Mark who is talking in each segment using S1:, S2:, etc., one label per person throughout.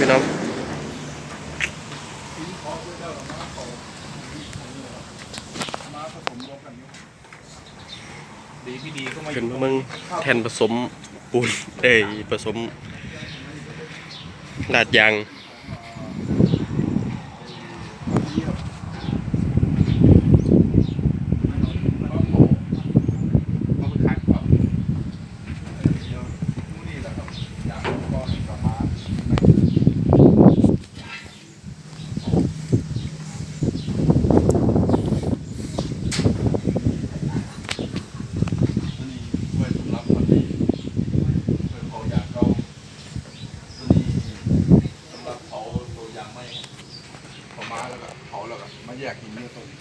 S1: พี่น้อง
S2: เป็
S1: นมาเมืองแทนผสมปูนเอ้ยผสมดาดยาง
S2: มาขายก่อนนี่แหละครับอย่างก็กลับมาตัวนี้ไว้สำหรับคนที่เคยเผาอยางเก่าตัวนี้สำหรับเผาตัวยางไม่เผามาแล้วก็เผาแล้วก็มาแยกหินเนี่ยตัวนี้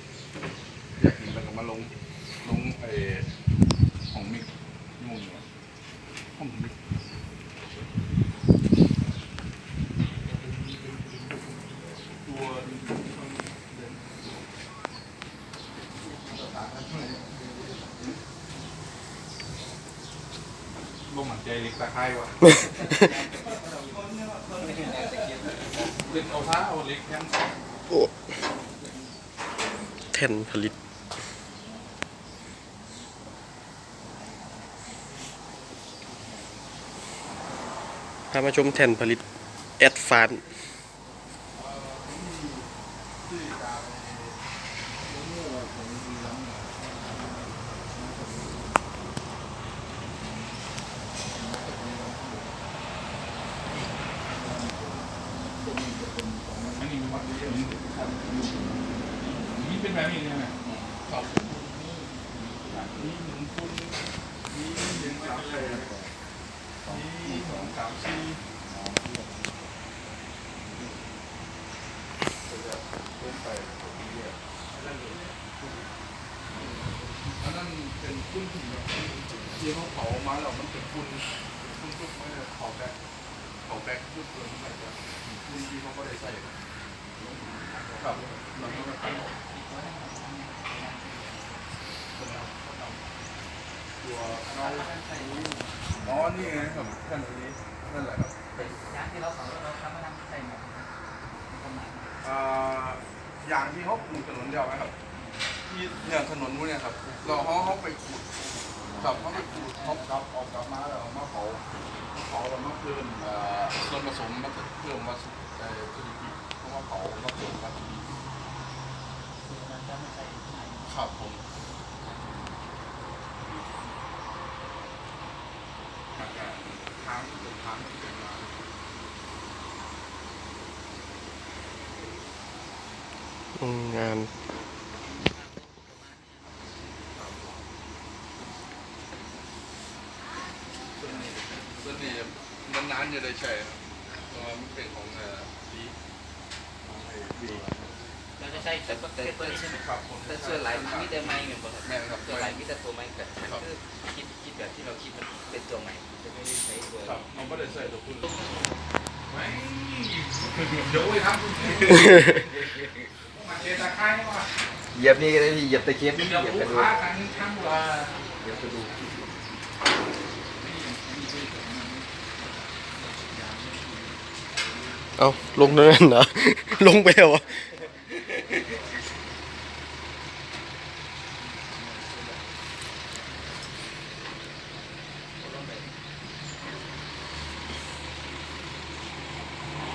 S2: แยกหินแล้วก็มาลงลงไอ้ของมิกนู่นเนี่ยห้องมิกตัวลงหมันใจเล็กตะไคร้วะเล็กเอาผ้าเอาเล็กแค่
S1: โอ้แทนผลิต พามาชมแทนผลิตแอดฟาน
S2: นี้มีความเยอะ นี่เป็นแบบนี้ใช่ไหมครับนี่หนึ่งคุณนี่หนึ่งสามแปดนี่สองสามสี่อันนั้นเป็นคุณที่แบบที่เขาเผามาแล้วมันเป็นคุณคุณทุกไม่ได้เผาแบกเผาแบกยุบเลยไม่ใช่คุณที่เขาก็ได้ใส่ครับเราก็ไม่ตัดออก อ๋อ นี่ไงครับแค่นี้นั่นแหละครับอ
S3: ย่างที่เราสอนเราทำมาทำใส่หมดประมาณ
S2: อ่าอย่างที่เขาปลูกถนนเดียวนะครับ ที่เนี่ยถนนพวกเนี้ยครับ เราเขาเขาไปขูดครับเขาไปขูดเขากลับออกกลับมาแล้วมาเผาเผาแล้วมาเพิ่มอ่อส่วนผสมมาเพิ่มวัตถุเอ่อวัตถุดิบเขามาเผามาเพิ่มวัตถุดิ บ
S3: คือมันจะไม่ใส่ข้างใน
S2: ครับผมทางเป็นทางที่เป็นมา
S1: อืมงาน
S2: ส่วนนี้ส่วนนี้นานๆจะได้ใช้ครับเพราะว่ามันเป็นของเอ่อดีของไอ้ดี
S3: เราจะ ใช้แต่แต่เปิดใช่ไหม
S2: ครับผม
S3: แต่ส่วนหลมันมีแต่ไม้เหมือนกัน
S2: แม่ครับ
S3: ส่วนหลายมีแต่ตัวไม้กันคือคิดคิดแบบที่เราคิดมันเป็นตัวไม้จะไม่ได้ใช้ตัว
S2: ครับมันไม่ได้ใส่ตัวคุณไม่เดี๋ยวไปทำมาเจตาค่ายมา
S4: เหยียบนี่ก็ได้พี่เหยียบตะเกียบ
S2: เหยี
S4: ยบ
S2: ลู
S4: กระดูก
S2: ค้ากันทั้งว่า
S4: เหยียบกระดูก
S1: เอาลงนั้นเหรอลงไปเหรอ